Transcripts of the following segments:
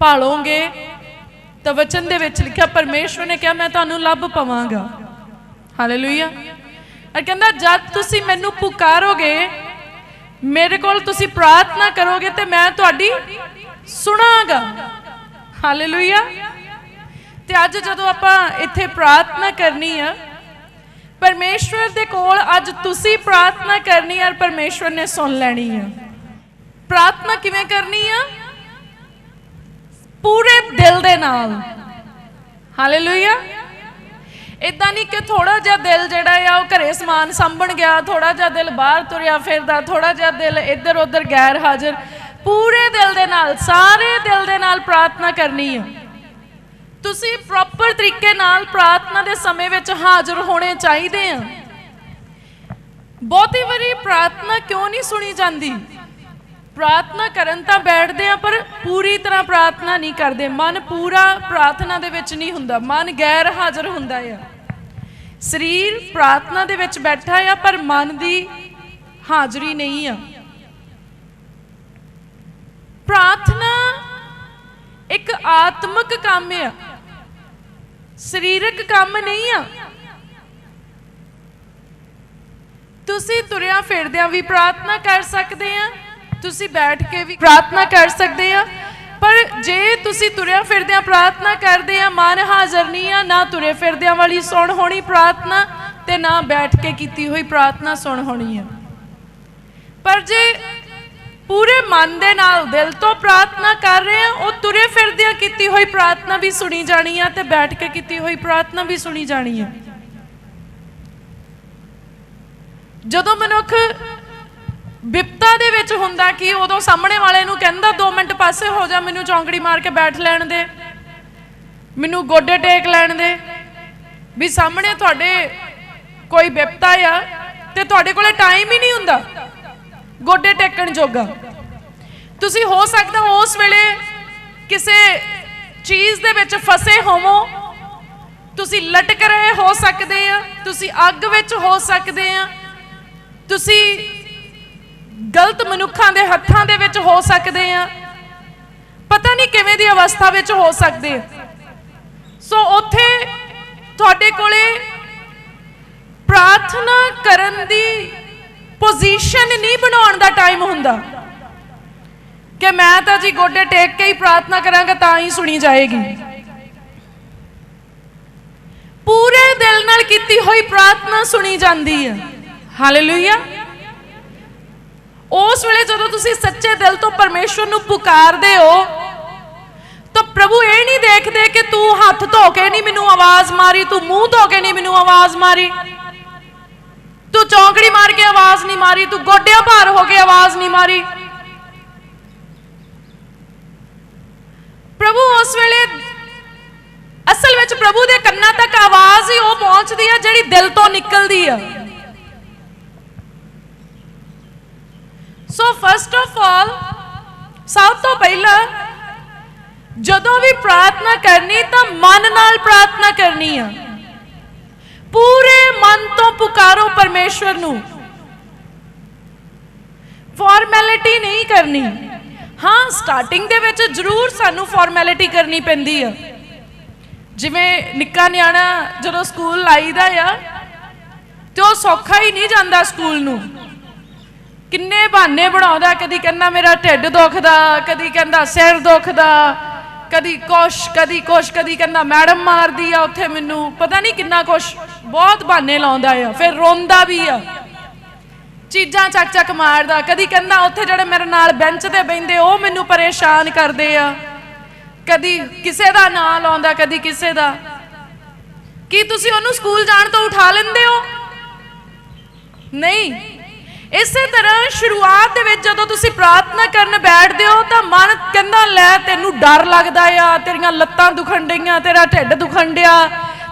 ਭਾਲੋਗੇ? ਤਾਂ ਵਚਨ ਦੇ ਵਿੱਚ ਲਿਖਿਆ, ਪਰਮੇਸ਼ਵਰ ਨੇ ਕਿਹਾ, ਮੈਂ ਤੁਹਾਨੂੰ ਲੱਭ ਪਵਾਂਗਾ। ਹਾਲੇਲੂਇਆ। ਅਰ ਕਹਿੰਦਾ, ਜਦ ਤੁਸੀਂ ਮੈਨੂੰ ਪੁਕਾਰੋਗੇ, ਮੇਰੇ ਕੋਲ ਤੁਸੀਂ ਪ੍ਰਾਰਥਨਾ ਕਰੋਗੇ, ਤੇ ਮੈਂ ਤੁਹਾਡੀ ਸੁਣਾਂਗਾ। ਹਾਲੇਲੂਇਆ। ਤੇ ਅੱਜ ਜਦੋਂ ਆਪਾਂ ਇੱਥੇ ਪ੍ਰਾਰਥਨਾ ਕਰਨੀ ਆ, ਪਰਮੇਸ਼ਵਰ ਦੇ ਕੋਲ ਅੱਜ ਤੁਸੀਂ ਪ੍ਰਾਰਥਨਾ ਕਰਨੀ ਆ, ਔਰ ਪਰਮੇਸ਼ਵਰ ਨੇ ਸੁਣ ਲੈਣੀ ਆ। ਪ੍ਰਾਰਥਨਾ ਕਿਵੇਂ ਕਰਨੀ ਆ? ਪੂਰੇ ਦਿਲ ਦੇ ਨਾਲ। ਹਾਲੇਲੂਇਆ ਇਦਾਂ ਨਹੀਂ ਕਿ ਥੋੜਾ ਜਿਹਾ ਦਿਲ ਜਿਹੜਾ ਆ, ਉਹ ਘਰੇ ਸਮਾਨ ਸੰਭਣ ਗਿਆ ਥੋੜਾ ਜਿਹਾ ਦਿਲ ਬਾਹਰ ਤੁਰਿਆ ਫਿਰਦਾ ਥੋੜਾ ਜਿਹਾ ਦਿਲ ਇੱਧਰ ਉੱਧਰ ਗੈਰ ਹਾਜ਼ਰ। ਪੂਰੇ ਦਿਲ ਦੇ ਨਾਲ, ਸਾਰੇ ਦਿਲ ਦੇ ਨਾਲ ਪ੍ਰਾਰਥਨਾ ਕਰਨੀ ਹੈ ਤੁਸੀਂ ਪ੍ਰੋਪਰ ਤਰੀਕੇ ਨਾਲ ਪ੍ਰਾਰਥਨਾ ਦੇ ਸਮੇਂ ਵਿੱਚ ਹਾਜ਼ਰ ਹੋਣੇ ਚਾਹੀਦੇ ਆ। ਬਹੁਤੀ ਵਾਰੀ ਪ੍ਰਾਰਥਨਾ ਕਿਉਂ ਨਹੀਂ ਸੁਣੀ ਜਾਂਦੀ? ਪ੍ਰਾਰਥਨਾ ਕਰਨ ਤਾਂ ਬੈਠਦੇ ਆ ਪਰ ਪੂਰੀ ਤਰ੍ਹਾਂ ਪ੍ਰਾਰਥਨਾ ਨਹੀਂ ਕਰਦੇ। ਮਨ ਪੂਰਾ ਪ੍ਰਾਰਥਨਾ ਦੇ ਵਿੱਚ ਨਹੀਂ ਹੁੰਦਾ। ਮਨ ਗੈਰ ਹਾਜ਼ਰ ਹੁੰਦਾ ਆ। ਸਰੀਰ ਪ੍ਰਾਰਥਨਾ ਦੇ ਵਿੱਚ ਬੈਠਾ ਆ, ਪਰ ਮਨ ਦੀ ਹਾਜ਼ਰੀ ਨਹੀਂ ਆ। ਪ੍ਰਾਰਥਨਾ ਇੱਕ ਆਤਮਿਕ ਕੰਮ ਆ। ਸਰੀਰਕ ਕੰਮ ਨਹੀਂ ਆ। ਤੁਸੀਂ ਤੁਰਿਆ ਫਿਰਦਿਆਂ ਵੀ ਪ੍ਰਾਰਥਨਾ ਕਰ ਸਕਦੇ ਆ। ਤੁਸੀਂ ਬੈਠ ਕੇ ਵੀ ਪ੍ਰਾਰਥਨਾ ਕਰ ਸਕਦੇ ਆ। ਪਰ ਜੇ ਤੁਸੀਂ ਤੁਰਿਆ ਫਿਰਦਿਆਂ ਪ੍ਰਾਰਥਨਾ ਕਰਦੇ ਆ, ਮਨ ਹਾਜ਼ਰ ਨਹੀਂ ਆ, ਨਾ ਤੁਰੇ ਫਿਰਦਿਆਂ ਵਾਲੀ ਸੁਣ ਹੋਣੀ ਪ੍ਰਾਰਥਨਾ ਤੇ ਨਾ ਬੈਠ ਕੇ ਕੀਤੀ ਹੋਈ ਪ੍ਰਾਰਥਨਾ ਸੁਣ ਹੋਣੀ ਆ। ਪਰ ਜੇ ਪੂਰੇ ਮਨ ਦੇ ਨਾਲ ਦਿਲ ਤੋਂ ਪ੍ਰਾਰਥਨਾ ਕਰ ਰਹੇ ਆ, ਉਹ ਤੁਰੇ ਫਿਰਦਿਆਂ ਕੀਤੀ ਹੋਈ ਪ੍ਰਾਰਥਨਾ ਵੀ ਸੁਣੀ ਜਾਣੀ ਆ ਤੇ ਬੈਠ ਕੇ ਕੀਤੀ ਹੋਈ ਪ੍ਰਾਰਥਨਾ ਵੀ ਸੁਣੀ ਜਾਣੀ ਆ। ਜਦੋਂ ਮਨੁੱਖ ਵਿਪਤਾ ਦੇ ਵਿੱਚ ਹੁੰਦਾ ਕਿ ਉਦੋਂ ਸਾਹਮਣੇ ਵਾਲੇ ਨੂੰ ਕਹਿੰਦਾ 2 ਮਿੰਟ ਪਾਸੇ ਹੋ ਜਾ ਮੈਨੂੰ ਚੌਂਕੜੀ ਮਾਰ ਕੇ ਬੈਠ ਲੈਣ ਦੇ, ਮੈਨੂੰ ਗੋਡੇ ਟੇਕ ਲੈਣ ਦੇ। ਵੀ ਸਾਹਮਣੇ ਤੁਹਾਡੇ ਕੋਈ ਵਿਪਤਾ ਆ ਤੇ ਤੁਹਾਡੇ ਕੋਲੇ ਟਾਈਮ ਹੀ ਨਹੀਂ ਹੁੰਦਾ ਗੋਡੇ ਟੇਕਣ ਜੋਗਾ। ਤੁਸੀਂ ਹੋ ਸਕਦਾ ਉਸ ਵੇਲੇ ਕਿਸੇ ਚੀਜ਼ ਦੇ ਵਿੱਚ ਫਸੇ ਹੋਵੋ। ਤੁਸੀਂ ਲਟਕ ਰਹੇ ਹੋ ਸਕਦੇ ਆ, ਤੁਸੀਂ ਅੱਗ ਵਿੱਚ ਹੋ ਸਕਦੇ ਆ। ਤੁਸੀਂ ਗਲਤ ਮਨੁੱਖਾਂ ਦੇ ਹੱਥਾਂ ਦੇ ਵਿੱਚ ਹੋ ਸਕਦੇ ਆ। ਪਤਾ ਨਹੀਂ ਕਿਵੇਂ ਦੀ ਅਵਸਥਾ ਵਿੱਚ ਹੋ ਸਕਦੇ। ਆ ਸੋ ਉੱਥੇ ਤੁਹਾਡੇ ਕੋਲੇ ਪ੍ਰਾਰਥਨਾ ਕਰਨ ਦੀ ਪੋਜੀਸ਼ਨ ਨਹੀਂ ਬਣਾਉਣ ਦਾ ਟਾਈਮ ਹੁੰਦਾ। ਕਿ ਮੈਂ ਤਾਂ ਜੀ ਗੋਡੇ ਟੇਕ ਕੇ ਹੀ ਪ੍ਰਾਰਥਨਾ ਕਰਾਂਗਾ, ਤਾਂ ਹੀ ਸੁਣੀ ਜਾਏਗੀ। ਪੂਰੇ ਦਿਲ ਨਾਲ ਕੀਤੀ ਹੋਈ ਪ੍ਰਾਰਥਨਾ ਸੁਣੀ ਜਾਂਦੀ ਹੈ। ਹਾਲੇਲੂਇਆ ਉਸ ਵੇਲੇ ਜਦੋਂ ਤੁਸੀਂ ਸੱਚੇ ਦਿਲ ਤੋਂ ਪਰਮੇਸ਼ਵਰ ਨੂੰ ਪੁਕਾਰਦੇ ਹੋ, ਤਾਂ ਪ੍ਰਭੂ ਇਹ ਨਹੀਂ ਦੇਖਦੇ ਕਿ ਤੂੰ ਹੱਥ ਧੋ ਕੇ ਨਹੀਂ ਮੈਨੂੰ ਆਵਾਜ਼ ਮਾਰੀ, ਤੂੰ ਮੂੰਹ ਧੋ ਕੇ ਨਹੀਂ ਮੈਨੂੰ ਆਵਾਜ਼ ਮਾਰੀ। ਤੂੰ ਚੌਂਕੜੀ ਮਾਰ ਕੇ ਆਵਾਜ਼ ਨਹੀਂ ਮਾਰੀ, ਤੂੰ ਗੋਡਿਆਂ ਭਾਰ ਹੋ ਕੇ ਆਵਾਜ਼ ਨਹੀਂ ਮਾਰੀ। ਪ੍ਰਭੂ ਉਸ ਵੇਲੇ ਅਸਲ ਵਿੱਚ ਪ੍ਰਭੂ ਦੇ ਕੰਨਾਂ ਤੱਕ ਆਵਾਜ਼ ਹੀ ਉਹ ਪਹੁੰਚਦੀ ਹੈ ਜਿਹੜੀ ਦਿਲ ਤੋਂ ਨਿਕਲਦੀ ਹੈ ਸੋ ਫਸਟ ਆਫ ਆਲ ਸਭ ਤੋਂ ਪਹਿਲਾਂ ਜਦੋਂ ਵੀ ਪ੍ਰਾਰਥਨਾ ਕਰਨੀ ਤਾਂ ਮਨ ਨਾਲ ਪ੍ਰਾਰਥਨਾ ਕਰਨੀ ਆ। ਪੂਰੇ ਮਨ ਤੋਂ ਪੁਕਾਰੋ ਪਰਮੇਸ਼ਵਰ ਨੂੰ। ਫਾਰਮੈਲਿਟੀ ਨਹੀਂ ਕਰਨੀ। ਹਾਂ ਸਟਾਰਟਿੰਗ ਦੇ ਵਿੱਚ ਜ਼ਰੂਰ ਸਾਨੂੰ ਫਾਰਮੈਲਿਟੀ ਕਰਨੀ ਪੈਂਦੀ ਆ। ਜਿਵੇਂ ਨਿੱਕਾ ਨਿਆਣਾ ਜਦੋਂ ਸਕੂਲ ਲਾਈਦਾ ਆ, ਤੇ ਉਹ ਸੌਖਾ ਹੀ ਨਹੀਂ ਜਾਂਦਾ ਸਕੂਲ ਨੂੰ। ਕਿੰਨੇ ਬਹਾਨੇ ਬਣਾਉਂਦਾ, ਕਦੀ ਕਹਿੰਦਾ ਮੇਰਾ ਢਿੱਡ ਦੁਖਦਾ, ਕਦੀ ਕਹਿੰਦਾ ਸਿਰ ਦੁਖਦਾ, ਕਦੀ ਕੁਛ ਕਦੀ ਕੁਛ, ਕਦੀ ਕਹਿੰਦਾ ਮੈਡਮ ਮਾਰਦੀ ਆ ਉੱਥੇ ਮੈਨੂੰ, ਪਤਾ ਨਹੀਂ ਕਿੰਨਾ ਕੁਛ, ਬਹੁਤ ਬਹਾਨੇ ਲਾਉਂਦਾ ਆ, ਫਿਰ ਰੋਂਦਾ ਵੀ ਆ। ਚੀਜ਼ਾਂ ਚੱਕ ਚੱਕ ਮਾਰਦਾ, ਕਦੀ ਕਹਿੰਦਾ ਉੱਥੇ ਜਿਹੜੇ ਮੇਰੇ ਨਾਲ ਬੈਂਚ ਤੇ ਬੈੰਦੇ ਉਹ ਮੈਨੂੰ ਪਰੇਸ਼ਾਨ ਕਰਦੇ ਆ। ਕਦੀ ਕਿਸੇ ਦਾ ਨਾਂ ਲਾਉਂਦਾ, ਕਦੀ ਕਿਸੇ ਦਾ। ਕੀ ਤੁਸੀਂ ਉਹਨੂੰ ਸਕੂਲ ਜਾਣ ਤੋਂ ਉਠਾ ਲੈਂਦੇ ਹੋ? ਨਹੀਂ। ਇਸੇ ਤਰ੍ਹਾਂ ਸ਼ੁਰੂਆਤ ਦੇ ਵਿੱਚ ਜਦੋਂ ਤੁਸੀਂ ਪ੍ਰਾਰਥਨਾ ਕਰਨ ਬੈਠਦੇ ਹੋ ਤਾਂ ਮਨ ਕਹਿੰਦਾ ਲੈ ਤੈਨੂੰ ਡਰ ਲੱਗਦਾ ਆ, ਤੇਰੀਆਂ ਲੱਤਾਂ ਦੁਖਣ ਡਈਆਂ, ਤੇਰਾ ਢਿੱਡ ਦੁਖਣ ਡਿਆ,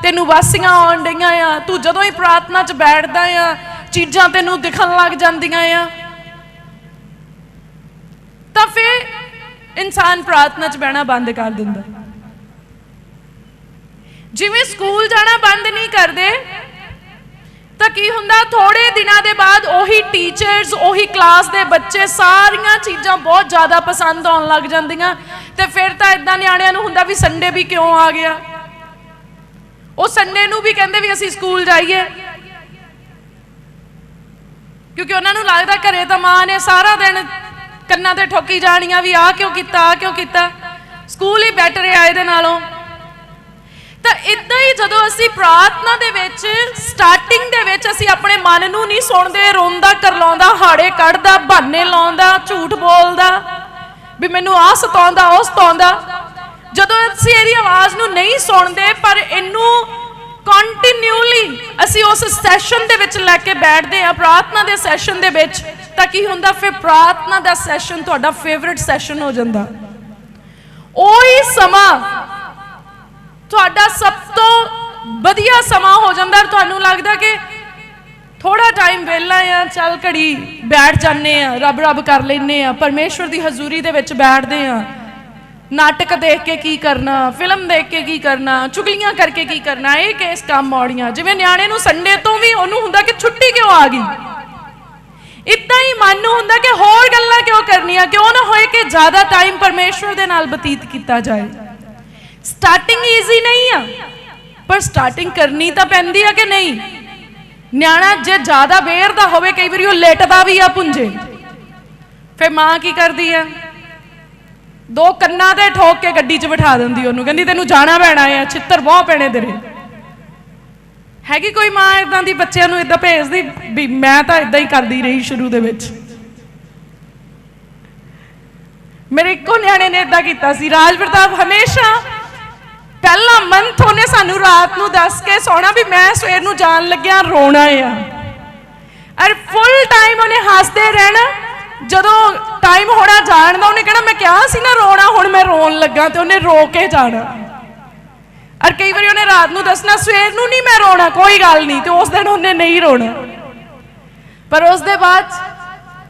ਤੈਨੂੰ ਵਾਸੀਆਂ ਆਉਣ ਡਈਆਂ ਆ। ਤੂੰ ਜਦੋਂ ਹੀ ਪ੍ਰਾਰਥਨਾ 'ਚ ਬੈਠਦਾ ਆ, ਚੀਜ਼ਾਂ ਤੈਨੂੰ ਦਿਖਣ ਲੱਗ ਜਾਂਦੀਆਂ ਆ। ਤਾਂ ਫਿਰ ਇਨਸਾਨ ਪ੍ਰਾਰਥਨਾ 'ਚ ਬਹਿਣਾ ਬੰਦ ਕਰ ਦਿੰਦਾ। ਜਿਵੇਂ ਸਕੂਲ ਜਾਣਾ ਬੰਦ ਨਹੀਂ ਕਰਦੇ ਤਾਂ ਕੀ ਹੁੰਦਾ ਥੋੜੇ ਦਿਨਾਂ ਦੇ ਬਾਅਦ ਉਹੀ ਟੀਚਰਸ ਉਹੀ ਕਲਾਸ ਦੇ ਬੱਚੇ ਸਾਰੀਆਂ ਚੀਜ਼ਾਂ ਬਹੁਤ ਜ਼ਿਆਦਾ ਪਸੰਦ ਆਉਣ ਲੱਗ ਜਾਂਦੀਆਂ। ਤੇ ਫਿਰ ਤਾਂ ਇਦਾਂ ਨਿਆਣਿਆਂ ਨੂੰ ਹੁੰਦਾ ਵੀ ਸੰਡੇ ਵੀ ਕਿਉਂ ਆ ਗਿਆ? ਉਹ ਸੰਡੇ ਨੂੰ ਵੀ ਕਹਿੰਦੇ ਵੀ ਅਸੀਂ ਸਕੂਲ ਜਾਈਏ। ਕਿਉਂਕਿ ਉਹਨਾਂ ਨੂੰ ਲੱਗਦਾ ਘਰੇ ਤਾਂ ਮਾਂ ਨੇ ਸਾਰਾ ਦਿਨ ਕੰਨਾਂ ਤੇ ਠੋਕੀ ਜਾਣੀਆਂ ਵੀ ਆ ਕਿਉਂ ਕੀਤਾ ਆ ਕਿਉਂ ਕੀਤਾ। ਸਕੂਲ ਹੀ ਬੈਟਰ ਆ ਇਹਦੇ ਨਾਲੋਂ। ਤਾਂ ਇਦਾਂ ਹੀ ਜਦੋਂ ਅਸੀਂ ਪ੍ਰਾਰਥਨਾ ਦੇ ਵਿੱਚ ਵਿੱਚ ਅਸੀਂ ਆਪਣੇ ਮਨ ਨੂੰ ਨਹੀਂ ਸੁਣਦੇ, ਰੋਂਦਾ, ਕਰਲਾਉਂਦਾ, ਹਾੜੇ ਕੱਢਦਾ, ਬਹਾਨੇ ਲਾਉਂਦਾ, ਝੂਠ ਬੋਲਦਾ। ਵੀ ਮੈਨੂੰ ਆ ਸਤਾਉਂਦਾ, ਉਹ ਸਤਾਉਂਦਾ। ਜਦੋਂ ਅਸੀਂ ਇਹਦੀ ਆਵਾਜ਼ ਨੂੰ ਨਹੀਂ ਸੁਣਦੇ, ਪਰ ਇਹਨੂੰ ਕੰਟੀਨਿਊਲੀ ਅਸੀਂ ਉਸ ਸੈਸ਼ਨ ਦੇ ਵਿੱਚ ਲੈ ਕੇ ਬੈਠਦੇ ਆ ਪ੍ਰਾਰਥਨਾ ਦੇ ਸੈਸ਼ਨ ਦੇ ਵਿੱਚ, ਤਾਂ ਕੀ ਹੁੰਦਾ? ਫਿਰ ਪ੍ਰਾਰਥਨਾ ਦਾ ਸੈਸ਼ਨ ਤੁਹਾਡਾ ਫੇਵਰਿਟ ਸੈਸ਼ਨ ਹੋ ਜਾਂਦਾ। ਉਹੀ ਸਮਾਂ ਤੁਹਾਡਾ ਸਭ ਤੋਂ ਵਧੀਆ ਸਮਾਂ ਹੋ ਜਾਂਦਾ ਤੁਹਾਨੂੰ ਲੱਗਦਾ ਕਿ ਥੋੜਾ ਟਾਈਮ ਵਿਹਲਾ ਆ, ਚੱਲ ਘੜੀ ਬੈਠ ਜਾਂਦੇ ਆ, ਰੱਬ ਰੱਬ ਕਰ ਲੈਨੇ ਆ, ਪਰਮੇਸ਼ਵਰ ਦੀ ਹਜ਼ੂਰੀ ਦੇ ਵਿੱਚ ਬੈਠਦੇ ਆ। ਨਾਟਕ ਦੇਖ ਕੇ ਕੀ ਕਰਨਾ, ਫਿਲਮ ਦੇਖ ਕੇ ਕੀ ਕਰਨਾ, ਚੁਗਲੀਆਂ ਕਰਕੇ ਕੀ ਕਰਨਾ, ਇਹ ਕੇਸ ਕੰਮ ਔੜੀਆਂ ਜਿਵੇਂ ਨਿਆਣੇ ਨੂੰ ਸੰਡੇ ਤੋਂ ਵੀ ਉਹਨੂੰ ਹੁੰਦਾ ਕਿ ਛੁੱਟੀ ਕਿਉਂ ਆ ਗਈ? ਇਦਾਂ ਹੀ ਮਨ ਨੂੰ ਹੁੰਦਾ ਕਿ ਹੋਰ ਗੱਲਾਂ ਕਿਉਂ ਕਰਨੀਆਂ, ਕਿਉਂ ਨਾ ਹੋਏ ਕਿ ਜ਼ਿਆਦਾ ਟਾਈਮ ਪਰਮੇਸ਼ਵਰ ਦੇ ਨਾਲ ਬਤੀਤ ਕੀਤਾ ਜਾਏ। ਸਟਾਰਟਿੰਗ ਈਜ਼ੀ ਨਹੀਂ ਆ, ਪਰ ਸਟਾਰਟਿੰਗ ਕਰਨੀ ਤਾਂ ਪੈਂਦੀ ਆ ਕਿ ਨਹੀਂ? ਨਿਆਣਾ ਜੇ ਜ਼ਿਆਦਾ ਵੇਰ ਦਾ ਹੋਵੇ, ਕਈ ਵਾਰੀ ਉਹ ਲੇਟਦਾ ਵੀ ਆ ਪੁੰਜੇ। ਫਿਰ ਮਾਂ ਕੀ ਕਰਦੀ ਆ? ਦੋ ਕੰਨਾਂ ਤੇ ਠੋਕ ਕੇ ਗੱਡੀ 'ਚ ਬਿਠਾ ਦਿੰਦੀ ਉਹਨੂੰ। ਕਹਿੰਦੀ, ਤੈਨੂੰ ਜਾਣਾ ਪੈਣਾ ਆ, ਛਿੱਤਰ ਬਹੁਤ ਪੈਣੇ ਤੇਰੇ। ਹੈਗੀ ਕੋਈ ਮਾਂ ਇਦਾਂ ਦੀ? ਬੱਚਿਆਂ ਨੂੰ ਇਦਾਂ ਭੇਜਦੀ ਵੀ ਮੈਂ ਤਾਂ ਇਦਾਂ ਹੀ ਕਰਦੀ ਰਹੀ ਸ਼ੁਰੂ ਦੇ ਵਿੱਚ। ਮੇਰੇ ਇੱਕੋ ਨਿਆਣੇ ਨੇ ਇਦਾਂ ਕੀਤਾ ਸੀ। ਰਾਜ ਪ੍ਰਤਾਪ ਹਮੇਸ਼ਾ ਪਹਿਲਾ ਮੰਥ ਉਹਨੇ ਸਾਨੂੰ ਰਾਤ ਨੂੰ ਦੱਸ ਕੇ ਸੋਣਾ ਵੀ ਮੈਂ ਸਵੇਰ ਨੂੰ ਜਾਣ ਲੱਗਿਆ ਰੋਣਾ ਆ। ਅਰ ਫੁੱਲ ਟਾਈਮ ਉਹਨੇ ਹੱਸਦੇ ਰਹਿਣਾ। ਜਦੋਂ ਟਾਈਮ ਹੋਣਾ ਜਾਣ ਦਾ, ਉਹਨੇ ਕਹਿਣਾ, ਮੈਂ ਕਿਹਾ ਸੀ ਨਾ ਰੋਣਾ, ਹੁਣ ਮੈਂ ਰੋਣ ਲੱਗਾ ਤੇ ਉਹਨੇ ਰੋ ਕੇ ਜਾਣਾ। ਅਰ ਕਈ ਵਾਰੀ ਉਹਨੇ ਰਾਤ ਨੂੰ ਦੱਸਣਾ, ਸਵੇਰ ਨੂੰ ਨਹੀਂ ਮੈਂ ਰੋਣਾ, ਕੋਈ ਗੱਲ ਨਹੀਂ। ਤੇ ਉਸ ਦਿਨ ਉਹਨੇ ਨਹੀਂ ਰੋਣਾ। ਪਰ ਉਸ ਦੇ ਬਾਅਦ,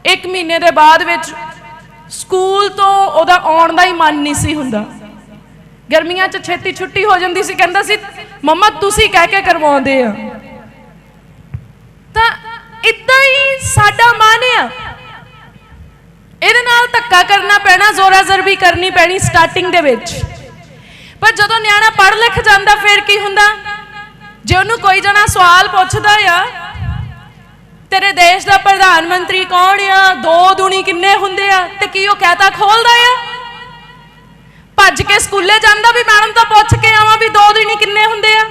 ਇੱਕ ਮਹੀਨੇ ਦੇ ਬਾਅਦ ਵਿੱਚ ਸਕੂਲ ਤੋਂ ਉਹਦਾ ਆਉਣ ਦਾ ਹੀ ਮਨ ਨਹੀਂ ਸੀ ਹੁੰਦਾ। ਗਰਮੀਆਂ 'ਚ ਛੇਤੀ ਛੁੱਟੀ ਹੋ ਜਾਂਦੀ ਸੀ, ਕਹਿੰਦਾ ਸੀ, ਮੰਮਾ, ਤੁਸੀਂ ਕਹਿ ਕੇ ਕਰਵਾਉਂਦੇ ਆ। ਤਾਂ ਇਦਾਂ ਹੀ ਸਾਡਾ ਮਨ ਆ। ਇਹਦੇ ਨਾਲ ਧੱਕਾ ਕਰਨਾ ਪੈਣਾ ਜ਼ੋਰਾ ਜ਼ਰਬੀ ਕਰਨੀ ਪੈਣੀ ਸਟਾਰਟਿੰਗ ਦੇ ਵਿੱਚ। ਪਰ ਜਦੋਂ ਨਿਆਣਾ ਪੜ੍ਹ ਲਿਖ ਜਾਂਦਾ, ਫਿਰ ਕੀ ਹੁੰਦਾ? ਜੇ ਉਹਨੂੰ ਕੋਈ ਜਣਾ ਸਵਾਲ ਪੁੱਛਦਾ ਆ, ਤੇਰੇ ਦੇਸ਼ ਦਾ ਪ੍ਰਧਾਨ ਮੰਤਰੀ ਕੌਣ ਆ? ਦੋ ਦੁਨੀ ਕਿੰਨੇ ਹੁੰਦੇ ਆ? ਤੇ ਕੀ ਉਹ ਕਹਤਾ ਖੋਲਦਾ ਆ? ਭੱਜ ਕੇ ਸਕੂਲੇ ਜਾਂਦਾ ਵੀ ਮੈਡਮ ਤੋਂ ਪੁੱਛ ਕੇ ਆਵਾਂ ਵੀ ਦੋ ਦਿਨੀ ਕਿੰਨੇ ਹੁੰਦੇ ਆ।